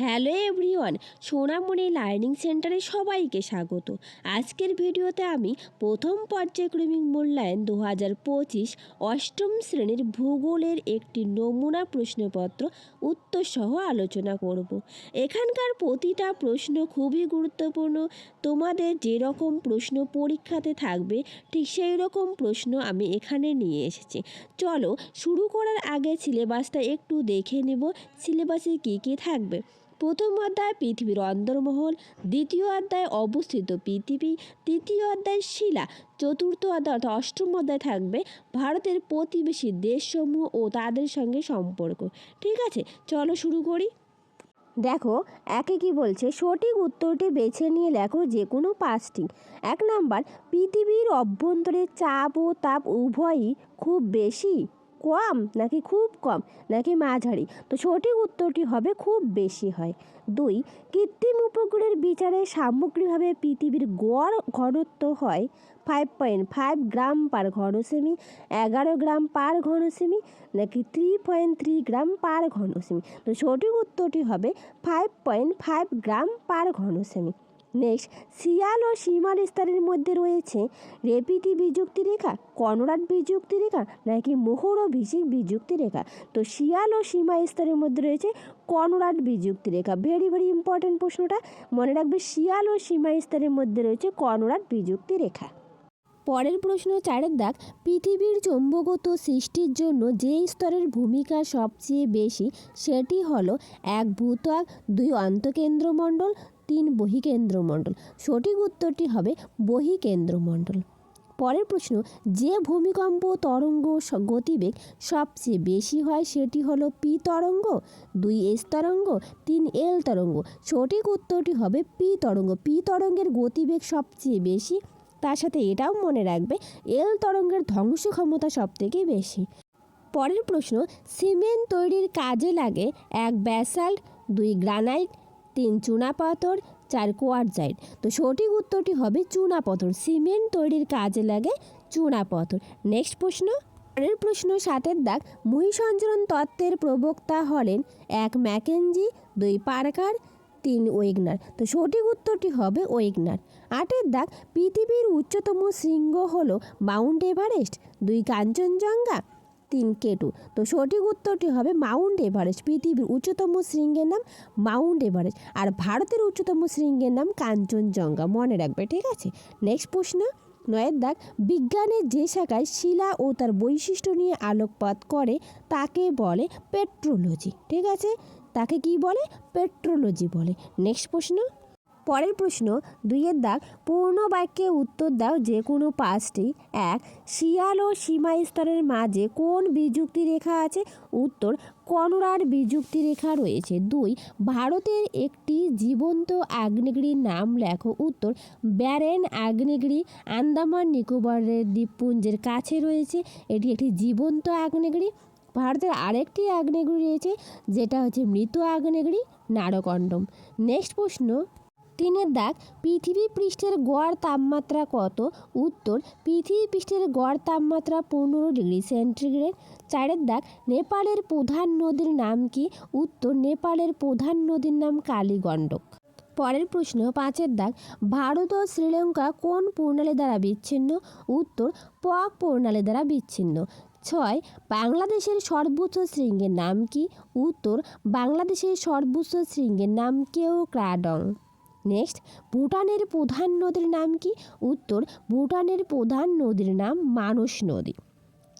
Hello everyone সোনামণি learning সেন্টারে সবাইকে স্বাগত। আজকের ভিডিওতে আমি প্রথম পর্যায়ক্রমিক মূল্যায়ন দু হাজার পঁচিশ অষ্টম শ্রেণির ভূগোলের একটি নমুনা প্রশ্নপত্র উত্তরসহ আলোচনা করব। এখানকার প্রতিটা প্রশ্ন খুবই গুরুত্বপূর্ণ। তোমাদের যেরকম প্রশ্ন পরীক্ষাতে থাকবে, ঠিক সেই রকম প্রশ্ন আমি এখানে নিয়ে এসেছি। চলো শুরু করার আগে সিলেবাসটা একটু দেখে নেব। সিলেবাসে কী কী থাকবে? প্রথম অধ্যায় পৃথিবীর অন্দরমহল দ্বিতীয় অধ্যায় অবস্থিত পৃথিবী, তৃতীয় অধ্যায় শিলা, চতুর্থ অধ্যায় অর্থাৎ অষ্টম অধ্যায় থাকবে ভারতের প্রতিবেশী দেশসমূহ ও তাদের সঙ্গে সম্পর্ক। ঠিক আছে, চলো শুরু করি। দেখো, একে কি বলছে? সঠিক উত্তরটি বেছে নিয়ে লেখো যে কোনো পাঁচটি। এক নাম্বার, পৃথিবীর অভ্যন্তরে চাপ ও তাপ উভয়ই খুব বেশি। কম নাকি খুব কম নাকি মাঝারি? তো সঠিক উত্তরটি হবে খুব বেশি হয়। দুই, কৃত্রিম উপগ্রহের বিচারে সামগ্রিকভাবে পৃথিবীর গড় ঘনত্ব হয় five point five gram per ঘনসেমি, এগারো গ্রাম পার ঘনসেমি নাকি three point three gram per ঘনসেমি? তো সঠিক উত্তরটি হবে five point five gram per ঘনসেমি। Next sial ও সীমার স্তরের মধ্যে রয়েছে রেপিটি বিযুক্তি রেখা, কনরাড বিযুক্তি রেখা, নাকি মোহর ও ভিসিক বিযুক্তি রেখা। তো শিয়াল ও সীমা স্তরের মধ্যে রয়েছে কনরাড বিযুক্তি রেখা। ভেরি ভেরি ইম্পর্টেন্ট প্রশ্নটা। মনে রাখবে, শিয়াল ও সীমা স্তরের মধ্যে রয়েছে কনরাড বিযুক্তি রেখা। পরের প্রশ্ন চারের দাগ। পৃথিবীর চৌম্বকত সৃষ্টির জন্য যে স্তরের ভূমিকা সবচেয়ে বেশি, সেটি হলো এক ভূত্বক, দুই অন্তকেন্দ্রমণ্ডল তিন বহিকেন্দ্রমণ্ডল। সঠিক উত্তরটি হবে বহিকেন্দ্রমণ্ডল। পরের প্রশ্ন, যে ভূমিকম্প, তরঙ্গ গতিবেগ সবচেয়ে বেশি হয় সেটি হলো পি তরঙ্গ, দুই এস তরঙ্গ, তিন এল তরঙ্গ। সঠিক উত্তরটি হবে পি তরঙ্গ। পি তরঙ্গের গতিবেগ সবচেয়ে বেশি, তার সাথে এটাও মনে রাখবে, এল তরঙ্গের ধ্বংস ক্ষমতা সবথেকে বেশি। পরের প্রশ্ন, সিমেন্ট তৈরির কাজে লাগে এক ব্যাসাল্ট, দুই গ্রানাইট তিন চুনাপাথর চার কোয়ারজাইট। তো সঠিক উত্তরটি হবে চুনাপাথর সিমেন্ট তৈরির কাজে লাগে চুনাপাথর নেক্সট প্রশ্ন। পরের প্রশ্ন সাতের দাগ। মহিষঞ্জরণ তত্ত্বের প্রবক্তা হলেন এক ম্যাকেনজি, দুই পার্কার, তিন ওয়েগনার। তো সঠিক উত্তরটি হবে ওয়েগনার। আটের দাগ। পৃথিবীর উচ্চতম শৃঙ্গ হলো মাউন্ট এভারেস্ট, দুই কাঞ্চনজঙ্ঘা তিন কেটু। তো সঠিক উত্তরটি হবে মাউন্ট এভারেস্ট। পৃথিবীর উচ্চতম শৃঙ্গের নাম মাউন্ট এভারেস্ট। আর ভারতের উচ্চতম শৃঙ্গের নাম কাঞ্চনজঙ্ঘা। মনে রাখবে, ঠিক আছে? নেক্সট প্রশ্ন। নয়ের দাগ। বিজ্ঞানের যে শাখায় শিলা ও তার বৈশিষ্ট্য নিয়ে আলোকপাত করে, তাকে বলে পেট্রোলজি। ঠিক আছে? তাকে কি বলে? পেট্রোলজি বলে। নেক্সট প্রশ্ন। পরের প্রশ্ন, দুইয়ের দাগ, পূর্ণ বাক্যে উত্তর দাও যে কোনো পাঁচটি। এক, শিয়াল ও সীমা স্তরের মাঝে কোন বিযুক্তি রেখা আছে? উত্তর কনরাড বিযুক্তি রেখা রয়েছে। দুই, ভারতের একটি জীবন্ত আগ্নেয়গিরির নাম লেখো। উত্তর, ব্যারেন আগ্নেয়গিরি আন্দামান নিকোবরের দ্বীপপুঞ্জের কাছে রয়েছে। এটি একটি জীবন্ত আগ্নেয়গিরি। ভারতের আরেকটি আগ্নেয়গিরি রয়েছে, যেটা হচ্ছে মৃত আগ্নেয়গিরি নারকণ্ডম নেক্সট প্রশ্ন। তিনের দাগ পৃথিবী পৃষ্ঠের গড় তাপমাত্রা কত? উত্তর, পৃথিবী পৃষ্ঠের গড় তাপমাত্রা পনেরো ডিগ্রি সেন্টিগ্রেড। চারের দাগ, নেপালের প্রধান নদীর নাম কি? উত্তর, নেপালের প্রধান নদীর নাম কালীগণ্ডক। পরের প্রশ্ন, পাঁচের দাগ, ভারত ও শ্রীলঙ্কা কোন প্রণালী দ্বারা বিচ্ছিন্ন? উত্তর, পক প্রণালী দ্বারা বিচ্ছিন্ন। ছয়, বাংলাদেশের সর্বোচ্চ শৃঙ্গের নাম কি? উত্তর, বাংলাদেশের সর্বোচ্চ শৃঙ্গের নাম কেউ ক্রাডং। নেক্সট ভুটানের প্রধান নদীর নাম কি? উত্তর ভুটানের প্রধান নদীর নাম মানস নদী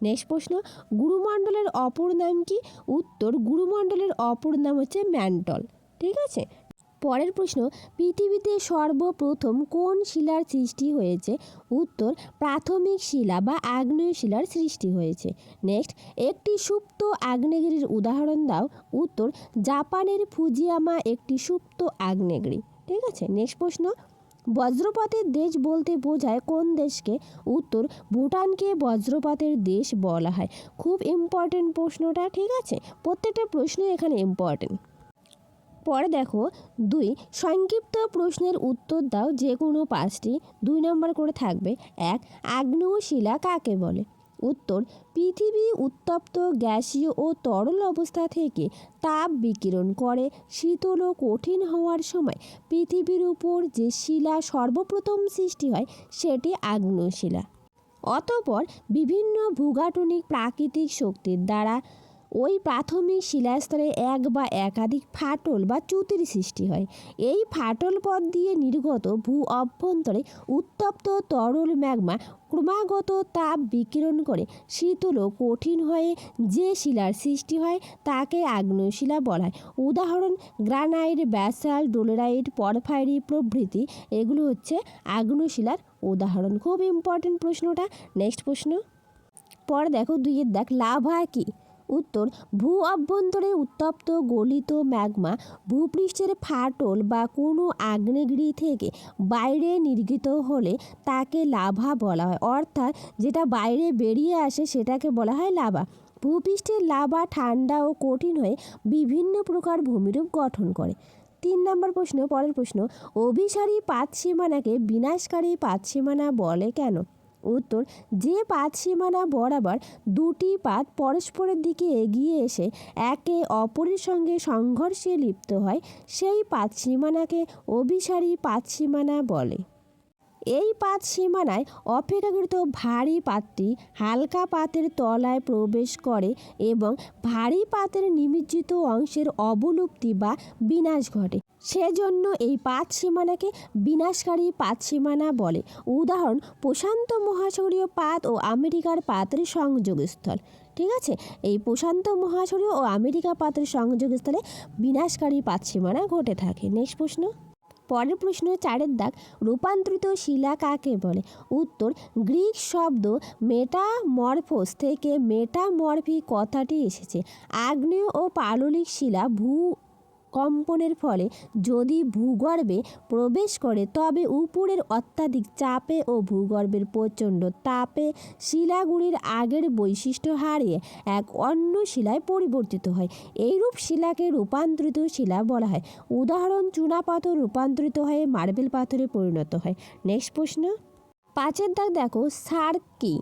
নেক্সট প্রশ্ন গুরুমণ্ডলের অপর নাম কি? উত্তর গুরুমণ্ডলের অপর নাম হচ্ছে ম্যান্টল ঠিক আছে? পরের প্রশ্ন, পৃথিবীতে সর্বপ্রথম কোন শিলার সৃষ্টি হয়েছে? উত্তর, প্রাথমিক শিলা বা আগ্নেয় শিলার সৃষ্টি হয়েছে। নেক্সট একটি সুপ্ত আগ্নেয়গিরির উদাহরণ দাও। উত্তর, জাপানের ফুজিয়ামা একটি সুপ্ত আগ্নেয়গিরি। ঠিক আছে? নেক্সট প্রশ্ন। বজ্রপাতের দেশ বলতে বোঝায় কোন দেশকে? উত্তর, ভুটানকে বজ্রপাতের দেশ বলা হয়। খুব ইম্পর্টেন্ট প্রশ্নটা, ঠিক আছে? প্রত্যেকটা প্রশ্ন এখানে ইম্পর্টেন্ট পরে দেখো, দুই, সংক্ষিপ্ত প্রশ্নের উত্তর দাও যে কোনো পাঁচটি। দুই নম্বর করে থাকবে। এক আগ্নেয় শিলা কাকে বলে? উত্তর, পৃথিবী উত্তপ্ত, গ্যাসীয় ও তরল অবস্থা থেকে তাপ বিকিরণ করে। শীতল ও কঠিন হওয়ার সময় পৃথিবীর উপর যে শিলা সর্বপ্রথম সৃষ্টি হয়, সেটি আগ্নেয় শিলা। অতপর বিভিন্ন ভূগাঠনিক প্রাকৃতিক শক্তির দ্বারা ওই প্রাথমিক শিলাস্তরে এক বা একাধিক ফাটল বা চ্যুতির সৃষ্টি হয়। এই ফাটল পথ দিয়ে নির্গত ভূ অভ্যন্তরে উত্তপ্ত তরল ম্যাগমা ক্রমাগত তাপ বিকিরণ করে। শীতল ও কঠিন হয়ে যে শিলার সৃষ্টি হয়, তাকে আগ্নেয় শিলা বলা হয়। উদাহরণ, গ্রানাইট ব্যাসাল ডোলেরাইট, পরফাইরি প্রভৃতি, এগুলো হচ্ছে আগ্নেয় শিলার উদাহরণ। খুব ইম্পর্টেন্ট প্রশ্নটা। নেক্সট প্রশ্ন। পর দেখো, দুইয়ের দেখ, লাভা কি? উত্তর, ভূ অভ্যন্তরে উত্তপ্ত গলিত ম্যাগমা, ভূপৃষ্ঠের ফাটল বা কোনো আগ্নেয়গিরি থেকে বাইরে নির্গিত হলে তাকে লাভা বলা হয়। অর্থাৎ যেটা বাইরে বেরিয়ে আসে সেটাকে বলা হয় লাভা। ভূপৃষ্ঠের লাভা ঠান্ডা ও কঠিন হয়ে বিভিন্ন প্রকার ভূমিরূপ গঠন করে। তিন নম্বর প্রশ্ন, পরের প্রশ্ন, অভিসারী পাত সীমানাকে বিনাশকারী পাত সীমানা বলে কেন? উত্তর, যে পাত সীমানা বরাবর দুটি পাত পরস্পরের দিকে এগিয়ে এসে একে অপরের সঙ্গে সংঘর্ষে লিপ্ত হয়, সেই পাত সীমানাকে অভিসারী পাত সীমানা বলে। এই পাত সীমানায় অপেক্ষাকৃত ভারী পাতটি হালকা পাতের তলায় প্রবেশ করে এবং ভারী পাতের নিমজ্জিত অংশের অবলুপ্তি বা বিনাশ ঘটে। সেজন্য এই পাত সীমানাকে বিনাশকারী পাত সীমানা বলে। উদাহরণ, প্রশান্ত মহাসাগরীয় পাত ও আমেরিকার পাতের সংযোগস্থল। ঠিক আছে? এই প্রশান্ত মহাসাগরীয় ও আমেরিকা পাতের সংযোগস্থলে বিনাশকারী পাত সীমানা ঘটে থাকে। নেক্সট প্রশ্ন। পরের প্রশ্ন চারের দাগ, রূপান্তরিত শিলা কাকে বলে? উত্তর, গ্রিক শব্দ মেটামরফোস থেকে মেটামরফি কথাটি এসেছে। আগ্নেয় ও পাললিক শিলা ভূ কম্পনের ফলে যদি ভূগর্ভে প্রবেশ করে, তবে উপরের অত্যাধিক চাপে ও ভূগর্ভের প্রচণ্ড তাপে শিলাগুলির আগের বৈশিষ্ট্য হারিয়ে এক অন্য শিলায় পরিবর্তিত হয়। এইরূপ শিলাকে রূপান্তরিত শিলা বলা হয়। উদাহরণ চুনাপাথর রূপান্তরিত হয়ে মার্বেল পাথরে পরিণত হয়। নেক্সট প্রশ্ন। পাঁচের দাগ দেখো সার্ক কী?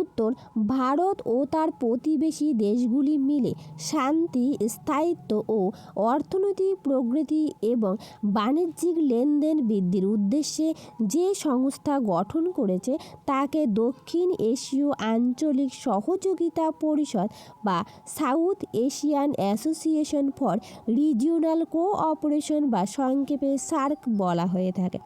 উত্তর, ভারত ও তার প্রতিবেশী দেশগুলি মিলে শান্তি, স্থায়িত্ব ও অর্থনৈতিক প্রগতি এবং বাণিজ্যিক লেনদেন বৃদ্ধির উদ্দেশ্যে যে সংস্থা গঠন করেছে তাকে দক্ষিণ এশীয় আঞ্চলিক সহযোগিতা পরিষদ বা South Asian Association for Regional Cooperation বা সংক্ষেপে সার্ক বলা হয়ে থাকে।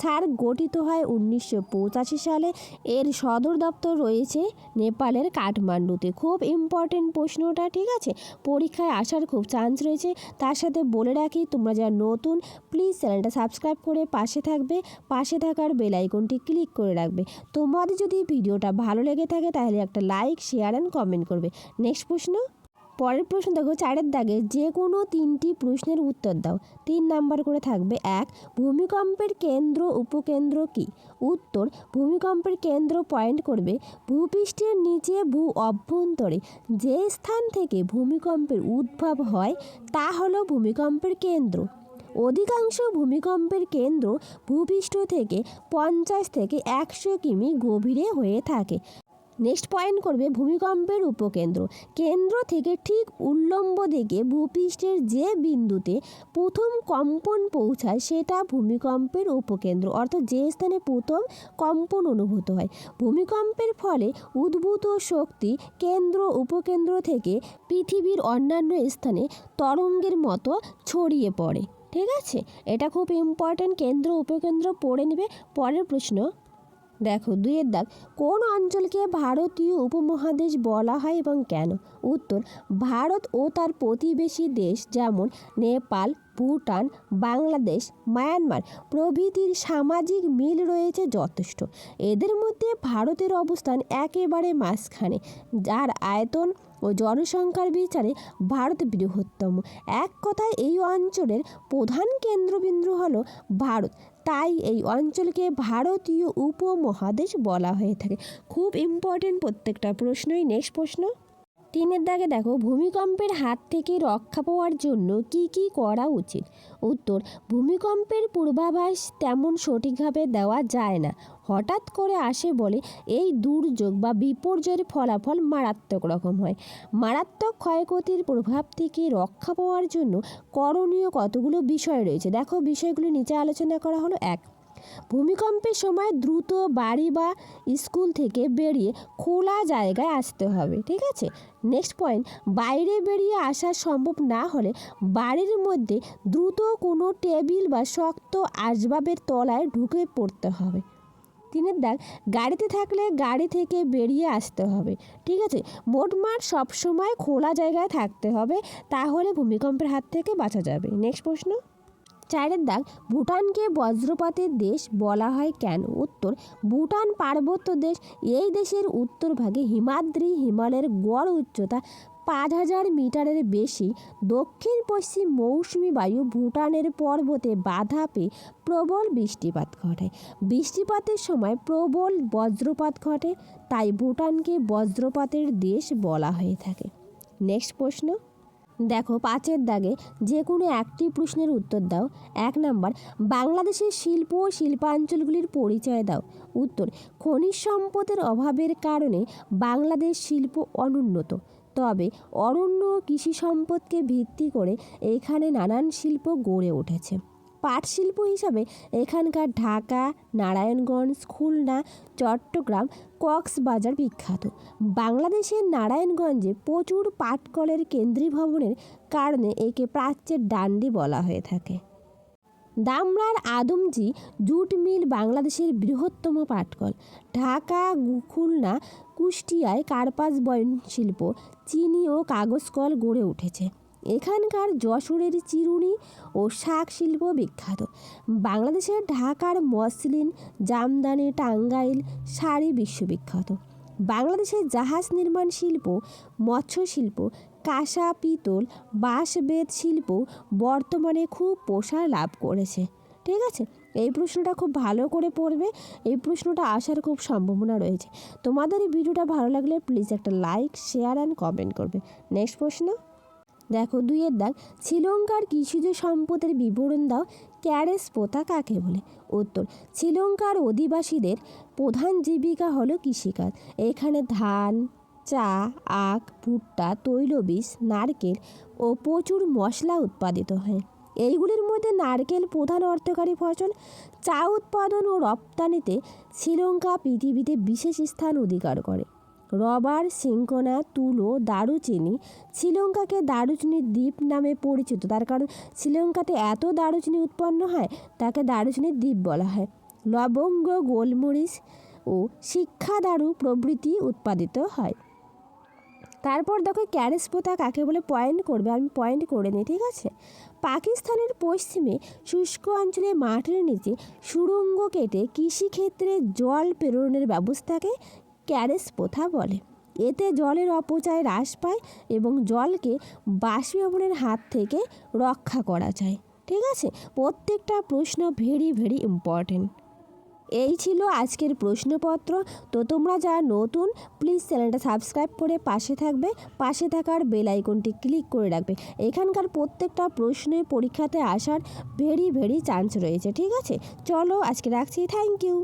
সার্ক গঠিত হয় উনিশশো পঁচাশি সালে। এর সদর দপ্তর রয়েছে নেপালের কাঠমান্ডুতে। খুব ইম্পর্টেন্ট প্রশ্নটা, ঠিক আছে? পরীক্ষায় আসার খুব চান্স রয়েছে। তার সাথে বলে রাখি, তোমরা যারা নতুন প্লিজ চ্যানেলটা সাবস্ক্রাইব করে পাশে থাকবে। পাশে থাকার বেল আইকনটি ক্লিক করে রাখবে। তোমাদের যদি ভিডিওটা ভালো লেগে থাকে, তাহলে একটা লাইক শেয়ার অ্যান্ড কমেন্ট করবে। নেক্সট প্রশ্ন। পরের প্রশ্ন দেখো, চারের দাগে যে কোনো তিনটি প্রশ্নের উত্তর দাও। তিন নাম্বার করে থাকবে এক, ভূমিকম্পের কেন্দ্র, উপকেন্দ্র কি? উত্তর, ভূমিকম্পের কেন্দ্র পয়েন্ট করবে ভূপৃষ্ঠের নিচে ভূ অভ্যন্তরে। যে স্থান থেকে ভূমিকম্পের উদ্ভব হয়, তা হলো ভূমিকম্পের কেন্দ্র। অধিকাংশ ভূমিকম্পের কেন্দ্র ভূপৃষ্ঠ থেকে পঞ্চাশ থেকে একশো কিমি গভীরে হয়ে থাকে। নেক্সট পয়েন্ট করবে ভূমিকম্পের উপকেন্দ্র। কেন্দ্র থেকে ঠিক উল্লম্ব দিকে ভূপৃষ্ঠের যে বিন্দুতে প্রথম কম্পন পৌঁছায় সেটা ভূমিকম্পের উপকেন্দ্র। অর্থাৎ যে স্থানে প্রথম কম্পন অনুভূত হয়। ভূমিকম্পের ফলে উদ্ভূত শক্তি কেন্দ্র উপকেন্দ্র থেকে পৃথিবীর অন্যান্য স্থানে তরঙ্গের মতো ছড়িয়ে পড়ে। ঠিক আছে? এটা খুব ইম্পর্ট্যান্ট কেন্দ্র উপকেন্দ্র পড়ে নেবে। পরের প্রশ্ন। দেখো, দুইয়ের দাগ। কোন অঞ্চলকে ভারতীয় উপমহাদেশ বলা হয় এবং কেন? উত্তর, ভারত ও তার প্রতিবেশী দেশ যেমন নেপাল, ভুটান, বাংলাদেশ, মায়ানমার প্রভৃতির সামাজিক মিল রয়েছে যথেষ্ট। এদের মধ্যে ভারতের অবস্থান একেবারে মাঝখানে, যার আয়তন ও জনসংখ্যার বিচারে ভারত বৃহত্তম। এক কথায় এই অঞ্চলের প্রধান কেন্দ্রবিন্দু হলো ভারত। তাই এই অঞ্চলকে ভারতীয় উপমহাদেশ বলা হয়ে থাকে। খুব ইম্পর্টেন্ট প্রত্যেকটা প্রশ্নই নেক্সট প্রশ্ন। তিনের দাগে দেখো, ভূমিকম্পের হাত থেকে রক্ষা পাওয়ার জন্য কি কি করা উচিত? উত্তর, ভূমিকম্পের পূর্বাভাস তেমন সঠিকভাবে দেওয়া যায় না। হঠাৎ করে আসে বলে এই দুর্যোগ বা বিপর্যয়ের ফলাফল মারাত্মক রকম হয়। মারাত্মক ক্ষয়ক্ষতির প্রভাব থেকে রক্ষা পাওয়ার জন্য করণীয় কতগুলো বিষয় রয়েছে? দেখো, বিষয়গুলো নিচে আলোচনা করা হলো। এক, ভূমিকম্পের সময় দ্রুত বাড়ি বা স্কুল থেকে বেরিয়ে খোলা জায়গায় আসতে হবে, ঠিক আছে? নেক্সট পয়েন্ট বাইরে বেরিয়ে আসা সম্ভব না হলে বাড়ির মধ্যে দ্রুত কোনো টেবিল বা শক্ত আসবাবের তলায় ঢুকে পড়তে হবে। তিনের দাগ, গাড়িতে থাকলে গাড়ি থেকে বেরিয়ে আসতে হবে। ঠিক আছে? মোটমাট সবসময় খোলা জায়গায় থাকতে হবে, তাহলে ভূমিকম্পের হাত থেকে বাঁচা যাবে। নেক্সট প্রশ্ন। চারের দাগ ভুটানকে বজ্রপাতের দেশ বলা হয় কেন? উত্তর, ভুটান পার্বত্য দেশ। এই দেশের উত্তর ভাগে হিমাদ্রি হিমালয়ের গড় উচ্চতা পাঁচ হাজার মিটারের বেশি। দক্ষিণ পশ্চিম মৌসুমি বায়ু ভুটানের পর্বতে বাধা পেয়ে প্রবল বৃষ্টিপাত ঘটায় বৃষ্টিপাতের সময় প্রবল বজ্রপাত ঘটে, তাই ভুটানকে বজ্রপাতের দেশ বলা হয়ে থাকে। নেক্সট প্রশ্ন। দেখো, পাঁচের দাগে যে কোনো একটি প্রশ্নের উত্তর দাও। এক নাম্বার, বাংলাদেশের শিল্প ও শিল্পাঞ্চলগুলির পরিচয় দাও। উত্তর, খনিজ সম্পদের অভাবের কারণে বাংলাদেশ শিল্প অনুন্নত। তবে অরণ্য কৃষি সম্পদকে ভিত্তি করে এখানে নানান শিল্প গড়ে উঠেছে। পাট শিল্প হিসাবে এখানকার ঢাকা, নারায়ণগঞ্জ, খুলনা, চট্টগ্রাম, কক্সবাজার বিখ্যাত। বাংলাদেশের নারায়ণগঞ্জে প্রচুর পাটকলের কেন্দ্রীভবনের কারণে একে প্রাচ্যের ডান্ডি বলা হয়ে থাকে। দামরার আদমজি জুট মিল বাংলাদেশের বৃহত্তম পাটকল। ঢাকা, খুলনা, কুষ্টিয়ায় কার্পাস বয়ন শিল্প, চিনি ও কাগজ কল গড়ে উঠেছে। এখানকার যশোরের চিরুনি ও শাক শিল্প বিখ্যাত। বাংলাদেশের ঢাকার মসলিন, জামদানি, টাঙ্গাইল শাড়ি বিশ্ববিখ্যাত। বাংলাদেশের জাহাজ নির্মাণ শিল্প মৎস্য শিল্প কাঁসা, পিতল বাঁশ বেত শিল্প বর্তমানে খুব প্রসার লাভ করেছে। ঠিক আছে? এই প্রশ্নটা খুব ভালো করে পড়বে। এই প্রশ্নটা আসার খুব সম্ভাবনা রয়েছে। তোমাদের এই ভিডিওটা ভালো লাগলে প্লিজ একটা লাইক, শেয়ার অ্যান্ড কমেন্ট করবে। নেক্সট প্রশ্ন। দেখো, দুইয়ের দাগ। শ্রীলঙ্কার কৃষিজ সম্পদের বিবরণ দাও, ক্যারেস পোতা কাকে বলে? উত্তর, শ্রীলঙ্কার অধিবাসীদের প্রধান জীবিকা হলো কৃষিকাজ। এখানে ধান, চা, আখ, ভুট্টা, তৈলবীজ, নারকেল ও প্রচুর মশলা উৎপাদিত হয়। এইগুলির মধ্যে নারকেল প্রধান অর্থকারী ফসল। চা উৎপাদন ও রপ্তানিতে শ্রীলঙ্কা পৃথিবীতে বিশেষ স্থান অধিকার করে। রবার সিঙ্কোনা তুলো, দারুচিনি। শ্রীলঙ্কাকে দারুচিনির দ্বীপ নামে পরিচিত। তার কারণ শ্রীলঙ্কাতে এত দারুচিনি উৎপন্ন হয়, তাকে দারুচিনির দ্বীপ বলা হয়। লবঙ্গ, গোলমরিচ ও শিক্ষা দারু প্রভৃতি উৎপাদিত হয়। তারপর দেখো ক্যারেস পোতা কাকে বলে? পয়েন্ট করবে। আমি পয়েন্ট করে নিই, ঠিক আছে? পাকিস্তানের পশ্চিমে শুষ্ক অঞ্চলে মাটির নিচে সুড়ঙ্গ কেটে কৃষিক্ষেত্রে জল প্রেরণের ব্যবস্থাকে ক্যারেস প্রথা বলে। এতে জলের অপচয় হ্রাস পায় এবং জলকে বাষ্পীভবনের হাত থেকে রক্ষা করা যায়। ঠিক আছে? প্রত্যেকটা প্রশ্ন ভেরি ভেরি ইম্পর্টেন্ট এই ছিল আজকের প্রশ্নপত্র। তো তোমরা যারা নতুন প্লিজ চ্যানেলটা সাবস্ক্রাইব করে পাশে থাকবে। পাশে থাকার বেল আইকনটি ক্লিক করে রাখবে। এখানকার প্রত্যেকটা প্রশ্নে পরীক্ষাতে আসার ভেরি ভেরি চান্স রয়েছে। ঠিক আছে? চলো আজকে রাখছি। Thank you